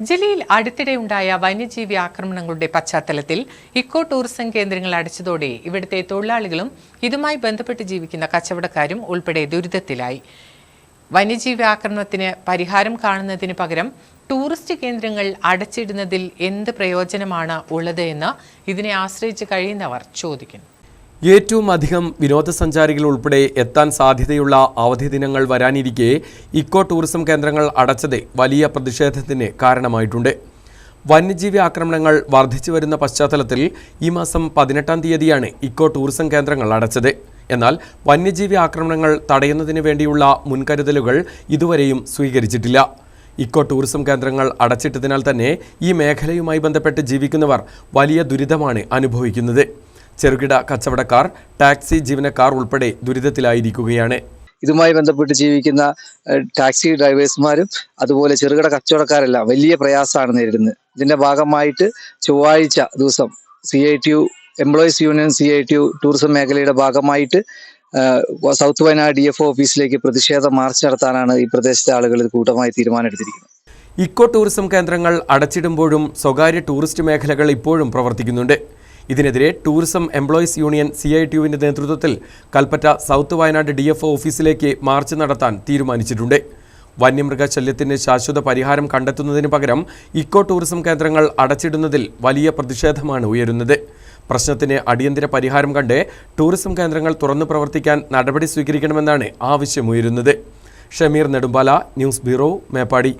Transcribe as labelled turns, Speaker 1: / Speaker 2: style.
Speaker 1: ജില്ലയിൽ അടുത്തിടെയുണ്ടായ വന്യജീവി ആക്രമണങ്ങളുടെ പശ്ചാത്തലത്തിൽ ഇക്കോ ടൂറിസം കേന്ദ്രങ്ങൾ അടച്ചതോടെ ഇവിടുത്തെ തൊഴിലാളികളും ഇതുമായി ബന്ധപ്പെട്ട് ജീവിക്കുന്ന കച്ചവടക്കാരും ഉൾപ്പെടെ ദുരിതത്തിലായി. വന്യജീവി ആക്രമണത്തിന് പരിഹാരം കാണുന്നതിന് പകരം ടൂറിസ്റ്റ് കേന്ദ്രങ്ങൾ അടച്ചിടുന്നതിൽ എന്ത് പ്രയോജനമാണ് ഉള്ളത് എന്ന് ഇതിനെ ആശ്രയിച്ച് കഴിയുന്നവർ ചോദിക്കുന്നു.
Speaker 2: ഏറ്റവും അധികം വിനോദസഞ്ചാരികൾ ഉൾപ്പെടെ എത്താൻ സാധ്യതയുള്ള അവധി ദിനങ്ങൾ വരാനിരിക്കെ ഇക്കോ ടൂറിസം കേന്ദ്രങ്ങൾ അടച്ചത് വലിയ പ്രതിഷേധത്തിന് കാരണമായിട്ടുണ്ട്. വന്യജീവി ആക്രമണങ്ങൾ വർദ്ധിച്ചു വരുന്ന പശ്ചാത്തലത്തിൽ ഈ മാസം പതിനെട്ടാം തീയതിയാണ് ഇക്കോ ടൂറിസം കേന്ദ്രങ്ങൾ അടച്ചത്. എന്നാൽ വന്യജീവി ആക്രമണങ്ങൾ തടയുന്നതിന് വേണ്ടിയുള്ള മുൻകരുതലുകൾ ഇതുവരെയും സ്വീകരിച്ചിട്ടില്ല. ഇക്കോ ടൂറിസം കേന്ദ്രങ്ങൾ അടച്ചിട്ടതിനാൽ തന്നെ ഈ മേഖലയുമായി ബന്ധപ്പെട്ട് ജീവിക്കുന്നവർ വലിയ ദുരിതമാണ് അനുഭവിക്കുന്നത്. ചെറുകിട കച്ചവടക്കാർ ടാക്സി ജീവനക്കാർ ഉൾപ്പെടെ ദുരിതത്തിലായിരിക്കുകയാണ്.
Speaker 3: ഇതുമായി ബന്ധപ്പെട്ട് ജീവിക്കുന്ന ടാക്സി ഡ്രൈവേഴ്സുമാരും അതുപോലെ ചെറുകിട കച്ചവടക്കാരെല്ലാം വലിയ പ്രയാസമാണ് നേരിടുന്നത്. ഇതിന്റെ ഭാഗമായിട്ട് ചൊവ്വാഴ്ച ദിവസം C I T U employees union C I T U tourism മേഖലയുടെ ഭാഗമായിട്ട് സൗത്ത് വയനാട് ഡി എഫ് ഓഫീസിലേക്ക് പ്രതിഷേധ മാർച്ച് നടത്താനാണ് ഈ പ്രദേശത്തെ ആളുകൾ കൂട്ടമായി തീരുമാനമെടുത്തിരിക്കുന്നത്.
Speaker 2: ഇക്കോ ടൂറിസം കേന്ദ്രങ്ങൾ അടച്ചിടുമ്പോഴും സ്വകാര്യ ടൂറിസ്റ്റ് മേഖലകൾ ഇപ്പോഴും പ്രവർത്തിക്കുന്നുണ്ട്. ഇതിനെതിരെ tourism employees union C I T യുവിന്റെ നേതൃത്വത്തിൽ Kalpetta South Wayanad D F ഓഫീസിലേക്ക് മാർച്ച് നടത്താൻ തീരുമാനിച്ചിട്ടുണ്ട്. വന്യമൃഗശല്യത്തിന് ശാശ്വത പരിഹാരം കണ്ടെത്തുന്നതിന് പകരം ഇക്കോ ടൂറിസം കേന്ദ്രങ്ങൾ അടച്ചിടുന്നതിൽ വലിയ പ്രതിഷേധമാണ് ഉയരുന്നത്. പ്രശ്നത്തിന് അടിയന്തര പരിഹാരം കണ്ട് ടൂറിസം കേന്ദ്രങ്ങൾ തുറന്നു പ്രവർത്തിക്കാൻ നടപടി സ്വീകരിക്കണമെന്നാണ് ആവശ്യമുയരുന്നത് ഷമീർ നെടുമ്പാല ന്യൂസ് ബ്യൂറോ മേപ്പാടി.